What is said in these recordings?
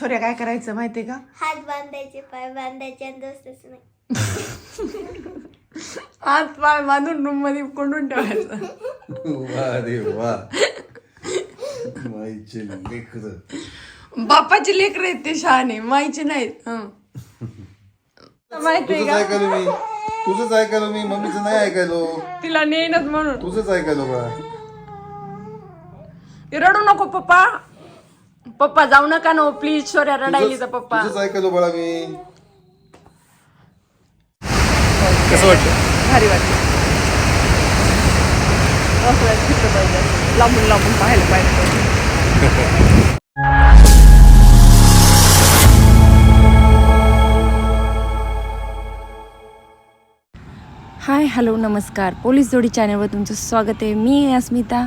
शौर्य काय करायचं माहितीये का? हात बांधायचे पाय बांधायचे आणि दोस्तच नाही. हात पाय बांधून रूममध्ये कोंडून ठेवायचं. वा रे वा. माईचे लेकर. बापाचे लेकर आहेत ते शहाणे माईचे नाहीत. हं. माहितीये तुझंच का? ऐकायलो मी. तुझंच ऐकायलो मी. मम्मीचं नाही ऐकायलो. तिला नेईनच म्हणून. तुझंच ऐकायलो बा. रडू नको पप्पा. पप्पा जाऊ नका नो प्लीज शौर्या रडायली तर पप्पा. तुझंच ऐकायलो बाळा मी. कसं वाटलं? भारी वाटलं. असं वाटलं फिरलं पाहिजे. असं. लांबून लांबून पाहायला पाहिजे. हाय हॅलो नमस्कार. पोलीस जोडी चॅनलवर तुमचं स्वागत आहे. मी अस्मिता.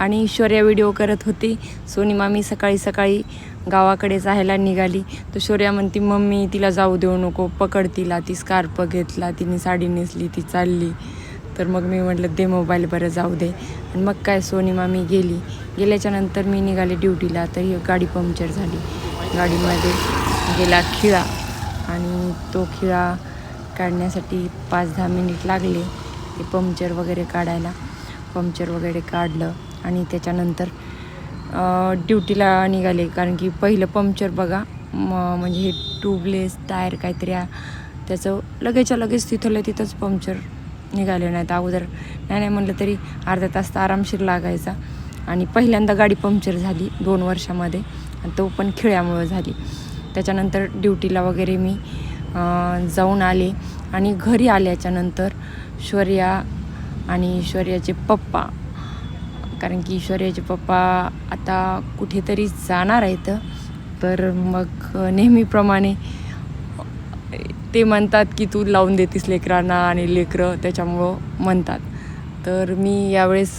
आणि शौर्या व्हिडिओ करत होती. सोनी मामी सकाळी सकाळी गावाकडे जायला निघाली. तर शौर्या म्हणती मम्मी तिला जाऊ देऊ नको. पकड तिला. ती स्कार्प घेतला. तिने साडी नेसली. ती चालली. तर मग मी म्हटलं दे मोबाईल बरं जाऊ दे. आणि मग काय सोनी मामी गेली. गेल्याच्यानंतर मी निघाले ड्युटीला. तर ही गाडी पंक्चर झाली. गाडीमध्ये गेला खिळा. आणि तो खिळा काढण्यासाठी पाच दहा मिनिट लागले ते पंक्चर वगैरे काढायला. पंक्चर वगैरे काढलं. आणि त्याच्यानंतर ड्युटीला निघाले. कारण की पहिलं पंक्चर बघा म म्हणजे हे ट्यूबलेस टायर काहीतरी त्याचं लगेचच्या लगेच तिथलं तिथंच पंक्चर निघाले. नाहीत अगोदर नाही नाही म्हणलं तरी अर्धा तास तर आरामशीर लागायचा. आणि पहिल्यांदा गाडी पंक्चर झाली दोन वर्षामध्ये. आणि तो पण खिळ्यामुळं झाली. त्याच्यानंतर ड्युटीला वगैरे मी जाऊन आले. आणि घरी आल्याच्यानंतर शौर्या आणि शौर्याचे पप्पा कारण की ईश्वर्याचे पप्पा आता कुठेतरी जाणार आहेत. तर मग नेहमीप्रमाणे ते म्हणतात की तू लावून देतीस लेकरांना आणि लेकरं त्याच्यामुळं म्हणतात. तर मी यावेळेस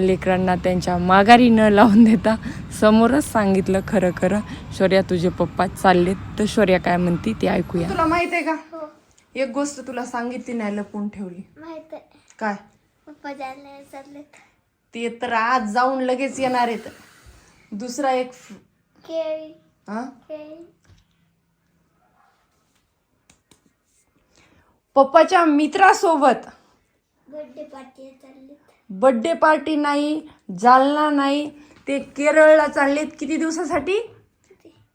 लेकरांना त्यांच्या माघारी न लावून देता समोरच सांगितलं खरं खरं शौर्या तुझे पप्पा चाललेत. तर शौर्या काय म्हणती ते ऐकूया. तुला माहीत आहे का? एक गोष्ट तुला सांगितली नाही लपून ठेवली. माहीत आहे. काय? पप्पा जायला चाललेत. ते तर आज जाऊन लगेच येणार आहेत. दुसरा एक केळी. हा? पप्पाच्या मित्रासोबत बर्थडे पार्टी बर्थडे पार्टी नाही जालना नाही ते केरळला चाललेत किती दिवसासाठी?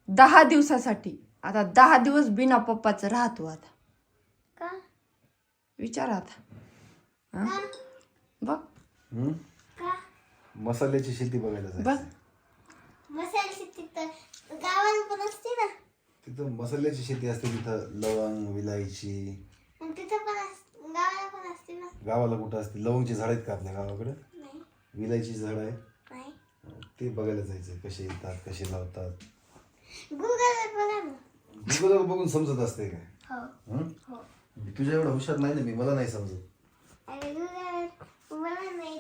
दहा दिवसासाठी. आता दहा दिवस बिना पप्पाचं राहतो आता. का? विचार आता. हा? बघ. हम्म? मसाल्याची शेती बघायला बघ. जायचं मसाला शेती तर गावाला पण असते ना. तिथं मसाल्याची शेती असते तिथं लवंग विलायची. मग तिथं पण अस गावाला पण असते ना. गावाला कुठं असते? लवंगची झाड आहेत का आपल्या गावाकडे? नाही. विलायची झाड आहे नाही. ते बघायला जायचं कसे येतात कसे लावतात. गुगलवर बघा ना. गुगलवर बघून समजत असते काय? हो. हं? हो. तुझ्या एवढा हुशार नाही ना मी मला नाही समजत. गुगलवर मला नाही?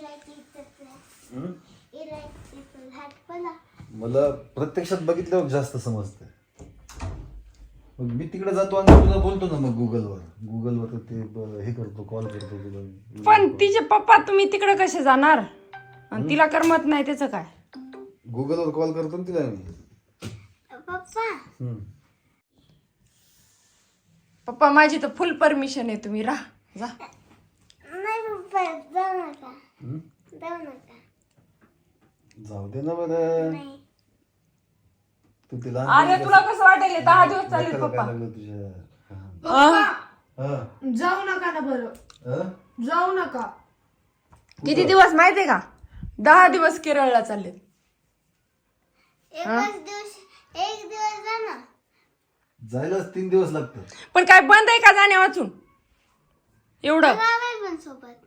मला प्रत्यक्षात बघितल्यावर जास्त समजतं मग मी तिकडे जातो आणि तुला बोलतो ना मग गुगलवर गुगलवर ते ब- हे करतो कॉल करतो तुला. पण तिचे पप्पा तुम्ही तिकडे कसे जाणार? आणि तिला करमत नाही त्याचं काय? गुगलवर कॉल करतो ना तिला मी. पप्पा. हं. पप्पा माझी तर फुल परमिशन आहे तुम्ही राहा जा. नाही पप्पा जाऊ नका. हं? जाऊ नका. जाऊ दे ना बरं. नाही. तू तिला अरे तुला कसं वाटेल? हे दहा दिवस चालेल पप्पा. काय लागलं तुझ्या. हा. जाऊ नका ना बरं. हा? जाऊ नका. किती दिवस माहितीये का? दहा दिवस केरळला चालले. एकच दिवस एक दिवस जा ना. जायलाच तीन दिवस लागतात. पण काय बंद आहे का जाण्या वाचून? एवढं. पण सोबत.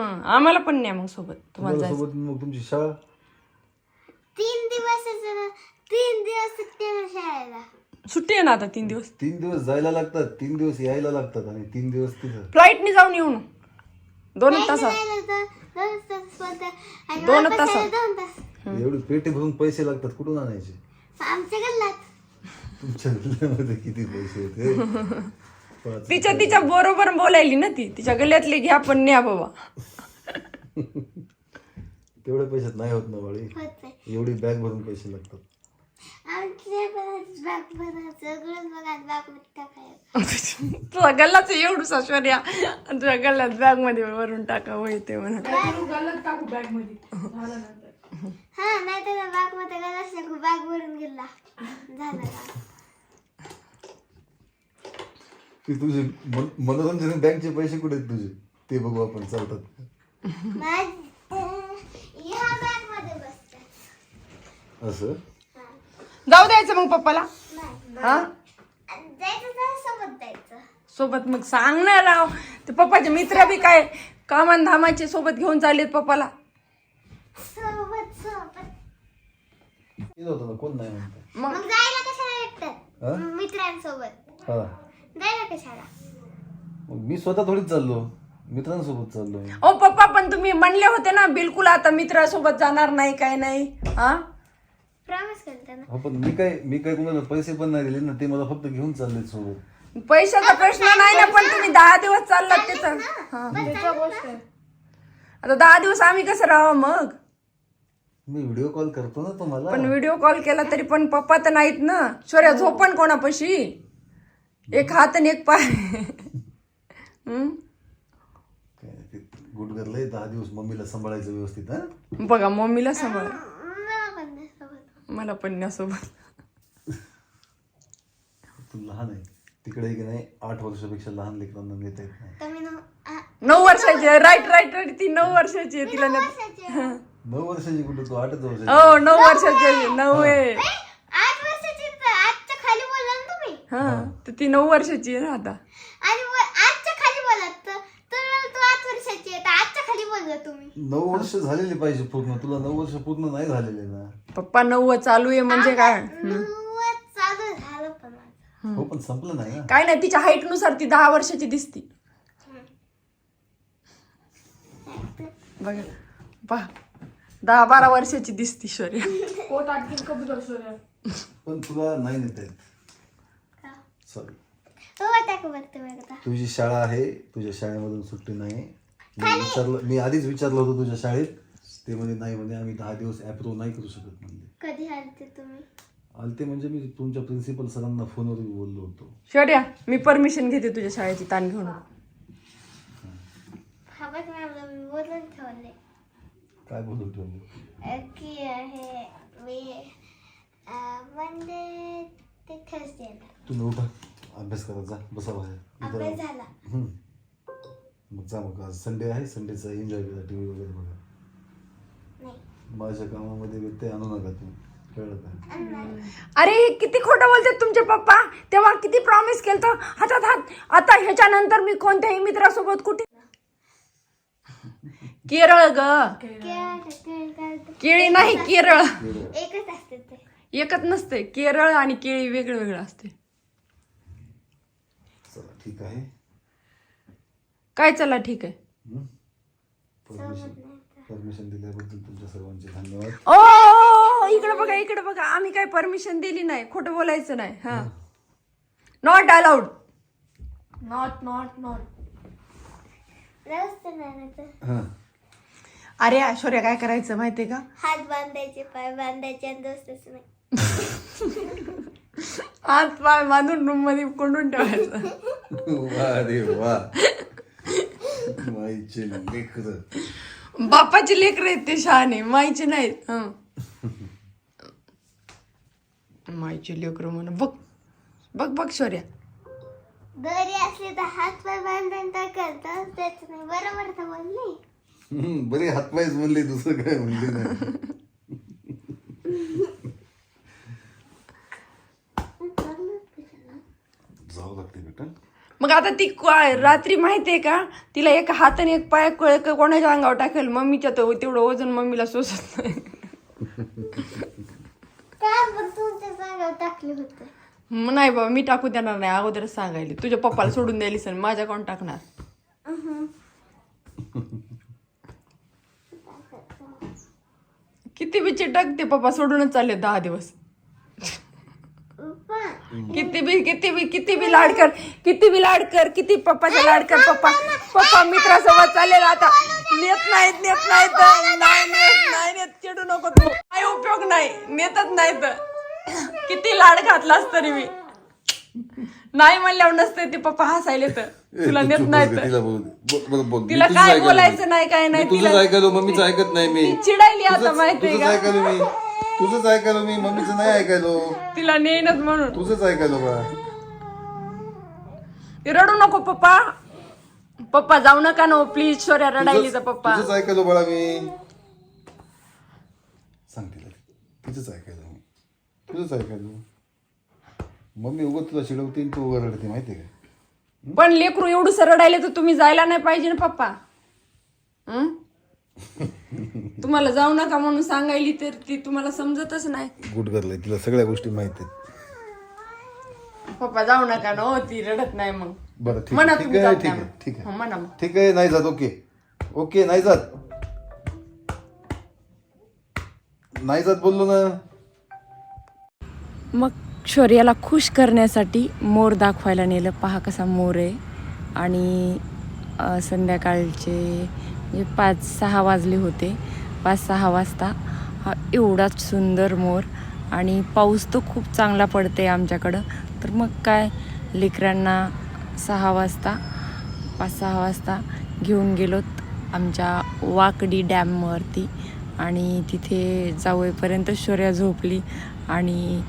आम्हाला पण नाही मग सोबत तुम्हाला तुम्हाला जायचं. सोबत मग तुमची शाळा? तीन दिवस तीन दिवस सुट्टी ना शाळेला. सुट्टी आहे ना आता तीन दिवस? तीन दिवस जायला लागतात तीन दिवस यायला लागतात आणि तीन दिवस तिथं. फ्लाईटनी जाऊन येऊ ना. दोन तासात. दोन तास बोलतात आणि दोन वापस तासात. यायला दोन तास. एवढी पेटी भरून पैसे लागतात कुठून आणायचे? आमच्या गल्लात. तुमच्या गल्ल्यामध्ये किती पैसे होते? तिच्या तिच्या बरोबर बोलायली ना ती. तिच्या गल्ल्यातले घ्या पण न्या बाबा. तेवढ्या पैशात नाही होत ना होत एवढी बॅग भरून पैसे लागतात. टाक बघा बॅग तुझा गल्लाच एवढूसा शौर्या आणि तुझ्या गल्ल्यात बॅगमध्ये वरून टाकावं येते म्हणून हा नाही तर बॅगमध्ये. बॅग भरून गेला. झालं का? ते तुझे मन- मनोरंजन बँकचे पैसे कुठे आहेत तुझे? ते बघू आपण चालतात. माझ- अं, ह्या बॅगमध्ये बसतात असं? जाऊ द्यायचं मग पप्पाला? नाही. हा? जायचं तर सोबत जायचं. सोबत मग सांग ना राव. ते पप्पाचे मित्र बी काय कामान धामाचे सोबत घेऊन चाललेत पप्पाला. सोबत सोबत. केलं होतं ना कोण नाही म्हणतं? मग? मग जायला कशाला? मित्रांसोबत. हा. जायला कशाला मग मी स्वतः थोडीच चाललो. मित्रांसोबत चाललो. ओ पप्पा पण तुम्ही म्हणले होते ना बिलकुल आता मित्रासोबत जाणार नाही काय नाही. हा? प्रॉमिस केलं ना. हो पण मी काय मी काय कोणाला पैसे पण नाही दिले ना ते मला फक्त घेऊन चालले सोबत. पैशाचा प्रश्न नाही ना पण तुम्ही दहा दिवस चाललात त्याचा हा. आता दहा दिवस आम्ही कसं राहावं मग? मी व्हिडिओ कॉल करतो ना तुम्हाला. पण व्हिडिओ कॉल केला तरी पण पप्पा तर नाहीत ना. शौर्या झोपण कोणापाशी? एक हात आणि एक पाय. हम्म? काय ते गुडगरलंय दहा दिवस मम्मीला सांभाळायचं व्यवस्थित हा? बघा मम्मीला सांभाळ. मला पण नाही सोबत. मला पण सोबत तू लहान आहे. तिकडे की नाही आठ वर्षापेक्षा लहान लेकरांना नेता येत नाही. तर मी नऊ आ- नऊ वर्षाची आहे. राईट राईट राईट ती नऊ वर्षाची आहे तिला नऊ नाही- वर्षाची आहे. नऊ वर्षाची कुठे? तू आठच वर्षाची हो नऊ वर्षाची आहे. नऊ आहे ए, आठ वर्षाची तर आजच्या खाली बोलला ना तुम्ही हा तर ती नऊ वर्षाची आहे ना आता. आणि व- आजच्या खाली बोलात तर तर तू आठ वर्षाची आहे तर आजच्या खाली बोलला तुम्ही. नऊ वर्ष झालेली पाहिजे पूर्ण. तुला नऊ वर्ष पूर्ण नाही झालेले ना. पप्पा नऊ चालू आहे म्हणजे काय? नव्वद चालू झालं पण माझं हो. पण संपलं नाही ना. काय नाही तिच्या हाईटनुसार ती दहा वर्षाची दिसती. बघा. पहा. दहा बारा वर्षाची दिसती शौर्य. पण तुला नाही नेता येत? सॉरी हो तुझी शाळा आहे तुझ्या शाळेमधून सुट्टी नाही. मी विचारलं मी आधीच विचारलं होतं तुझ्या शाळेत. ते म्हणे नाही म्हणे आम्ही दहा दिवस अप्रूव्ह नाही करू शकत म्हणजे कधी आलते तुम्ही? आलते म्हणजे मी तुमच्या प्रिन्सिपल सरांना फोनवर बोललो होतो. शौर्या मी परमिशन घेते तुझ्या शाळेची ताण घेऊन. हा बघ मॅम मी बोलून ठेवले काय बोलून ठेवलं की हे मी मंडे ते थर्सडेला तुम्ही उठा. अभ्यास करत जा बसा बाहेर. अभ्यास इथं- झाला. हम्म. मग जा मग आज संडे आहे संडेचा एन्जॉय करा टी व्ही वगैरे बघा. नाही. माझ्या कामामध्ये व्यत्यय आणू नका तुम्ही कळलं का? अन्नाने. अरे हे किती खोटं बोलतात तुमचे पप्पा. तेव्हा किती प्रॉमिस केलं हातात हात आता ह्याच्यानंतर मी कोणत्याही मित्रासोबत कुठे केरळ ग. केळं- केळं काढते. केळी नाही केरळ एकच असते ते. एकच नसते. केरळ आणि केळी वेगळं वेगळं असते. ठीक आहे? काय चला ठीक आहे. परमिशन परमिशन दिल्याबद्दल तुमच्या सर्वांचे धन्यवाद. ओ इकडे बघा इकडे बघा. आम्ही काय परमिशन दिली नाही. खोटं बोलायचं नाही. हा. Not allowed not not not हां. अरे ऐश्वर्या काय करायचं माहितीये का? हात बांधायचे पाय बांधायचे आणि दोस्तच नाही. हात पाय बांधून रूममध्ये कोंडून ठेवायचं. वा रे वा. माईचे लेकर. बापाचे लेकर आहेत ते शहाणे माईचे नाहीत. हं. माईचे लेकर म्हण बघ बघ बघ शौर्या. दरी असली तर हात पाय बांधून तर नाही बरोबर तर बोलली. बरे हातपायच म्हणले दुसरं काय म्हणले नाही. मग आता ती रात्री माहितीये का? तिला एक हात आणि एक पाय क- क- कोणाच्या अंगावर टाकेल? मम्मीच्या तो तेवढं वजन मम्मीला सोसत नाही. टाकले होते? नाही बाबा मी टाकू देणार नाही. अगोदरच सांगायले. तुझ्या पप्पाला सोडून द्यायली सण माझ्या कोण टाकणार? किती बी चिटक ते पप्पा सोडूनच चालले दहा दिवस. किती बी किती बी किती बी लाड कर किती बी लाड कर किती पप्पाचा लाड कर पप्पा पप्पा मित्रासोबत चाललेल आता. नेत नाहीत नेत नाहीत नाही नेत नाही नेत चिडू नको तू. काय उपयोग नाही. नेतच नाहीत. किती लाड घातलास तरी मी. नाही म्हणल्यावर नसते ते पप्पा हसायले तर तुला नेत नाही तर तिला काय. बोलायचं नाही. काय नाही तिला मम्मीचं ऐकत नाही मी. ती चिडायली आता तुझंच का? मी. तुझंच ऐकायलो मी मम्मीचं नाही ऐकायलो. तिला नेनच म्हणून. तुझंच ऐकायलो बा. ती रडू नको पप्पा. पप्पा जाऊ नका ना प्लीज शोर्या रडायली तर पप्पा. तुझंच ऐकायलो बाळा मी. सांग तिला. तिचंच ऐकायलो मी. तुझंच ऐकायलो. मम्मी उगत तुला चिडवते आणि तू उगा रडते माहितीये का? पण लेकरू एवढं रडायले तर तुम्ही जायला नाही पाहिजे ना पप्पा. हं? तुम्हाला जाऊ नका म्हणून सांगायली तर ती तुम्हाला समजतच नाही. गुड गर्ल तिला सगळ्या गोष्टी माहिती आहेत. पप्पा जाऊ नका ना हो ती रडत नाही मग. बरं ठीक म्हणा आहे ठीक तुम्ही आहे जात ठीक आहे मग. ठीक आहे. हं, म्हणा मग. ठीक आहे नाही जात ओके. ओके नाही जात. नाही जात बोललो ना. मग शौर्याला खुश करण्यासाठी मोर दाखवायला नेलं. पहा कसा मोर आहे. आणि अ, संध्याकाळचे म्हणजे पाच सहा वाजले होते. पाच सहा वाजता. हा एवढाच सुंदर मोर आणि पाऊस तर खूप चांगला पडते आमच्याकडं. तर मग काय लेकरांना सहा वाजता पाच सहा वाजता घेऊन गेलोत आमच्या वाकडी डॅमवरती आणि तिथे जाऊपर्यंत शौर्या झोपली आणि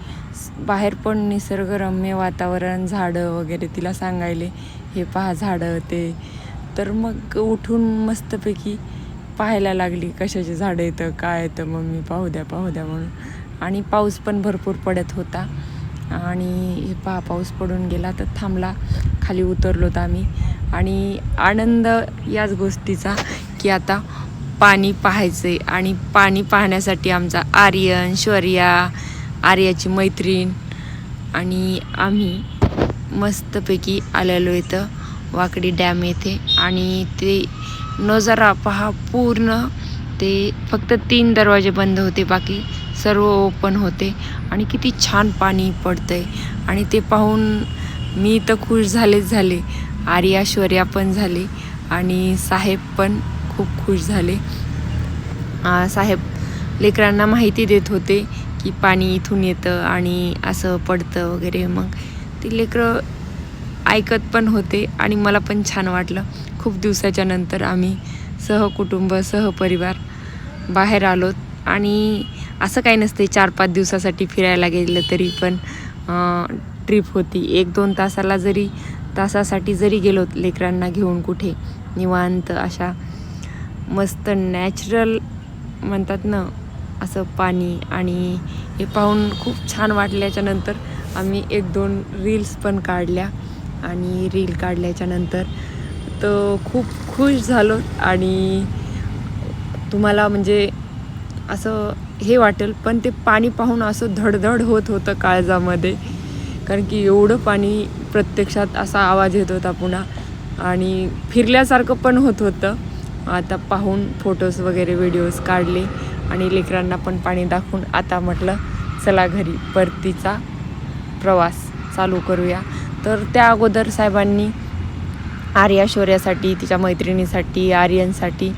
बाहेर पण निसर्गरम्य वातावरण झाडं वगैरे तिला सांगायले हे पहा झाडं ते. तर मग उठून मस्तपैकी पाहायला लागली कशाची झाडं येतं काय येतं मम्मी पाहू द्या पाहू द्या म्हणून. आणि पाऊस पण भरपूर पडत होता. आणि हे पहा पाऊस पडून गेला तर थांबला. खाली उतरलो तर आम्ही. आणि आनंद याच गोष्टीचा की आता पाणी पाहायचं आहे आणि पाणी पाहण्यासाठी आमचा आर्यन शौर्या आर्याची मैत्रीण आणि आम्ही मस्तपैकी आलेलो इथं वाकडी डॅम येथे. आणि ते नजारा पहा पूर्ण. ते फक्त तीन दरवाजे बंद होते बाकी सर्व ओपन होते. आणि किती छान पाणी पडतंय. आणि ते पाहून मी तर खुश झालेच झाले. आर्या शौर्या पण झाले. आणि साहेब पण खूप खुश झाले. साहेब लेकरांना माहिती देत होते की पाणी इथून येतं आणि असं पडतं वगैरे. मग ती लेकरं ऐकत पण होते आणि मला पण छान वाटलं. खूप दिवसाच्या नंतर आम्ही सहकुटुंब सहपरिवार बाहेर आलोत. आणि असं काही नसते चार पाच दिवसासाठी फिरायला गेलं तरी पण ट्रिप होती. एक दोन तासाला जरी तासासाठी जरी गेलो लेकरांना घेऊन कुठे निवांत अशा मस्त नॅचरल म्हणतात ना असं पाणी आणि हे पाहून खूप छान वाटल्याच्या नंतर आम्ही एक दोन रील्स पण काढल्या. आणि रील काढल्याच्या नंतर तर खूप खुश झालो आणि तुम्हाला म्हणजे असं हे वाटेल पण ते पाणी पाहून असं धडधड होत होतं काळजामध्ये. कारण की एवढं पाणी प्रत्यक्षात असा आवाज येत होता पुन्हा. आणि फिरल्यासारखं पण होत होतं. आता पाहून फोटोज वगैरे व्हिडिओज काढले. आणि लेकरांना पण पाणी दाखवून आता म्हटलं चला घरी परतीचा प्रवास चालू करूया. तर त्या अगोदर साहेबांनी आर्या शौर्यासाठी तिच्या मैत्रिणीसाठी आर्यनसाठी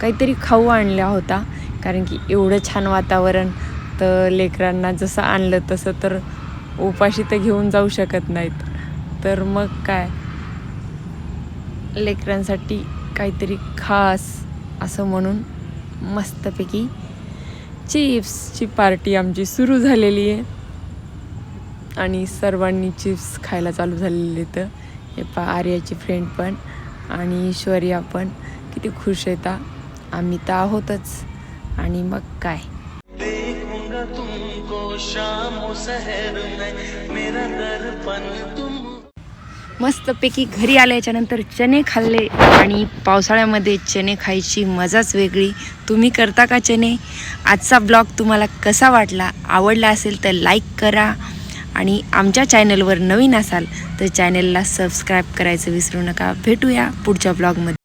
काहीतरी खाऊ आणला होता. कारण की एवढं छान वातावरण तर लेकरांना जसं आणलं तसं तर उपाशी तर घेऊन जाऊ शकत नाहीत. तर मग काय? लेकरांसाठी काहीतरी खास असं म्हणून मस्तपैकी चिप्सची पार्टी आमची सुरू झालेली आहे. आणि सर्वांनी चिप्स खायला चालू झालेले तर हे पा आर्याची फ्रेंड पण आणि शौर्या पण. किती खुश येतात आम्ही तर आहोतच. आणि मग काय? मस्तपैकी घरी आल्याच्यानंतर चणे खाल्ले आणि पावसाळ्यामध्ये चणे खायची मजाच वेगळी. तुम्ही करता का चणे? आजचा ब्लॉग तुम्हाला कसा वाटला? आवडला असेल तर लाईक करा. आणि आमच्या चॅनलवर नवीन असाल तर चॅनलला सबस्क्राईब करायचं विसरू नका. भेटूया पुढच्या ब्लॉगमध्ये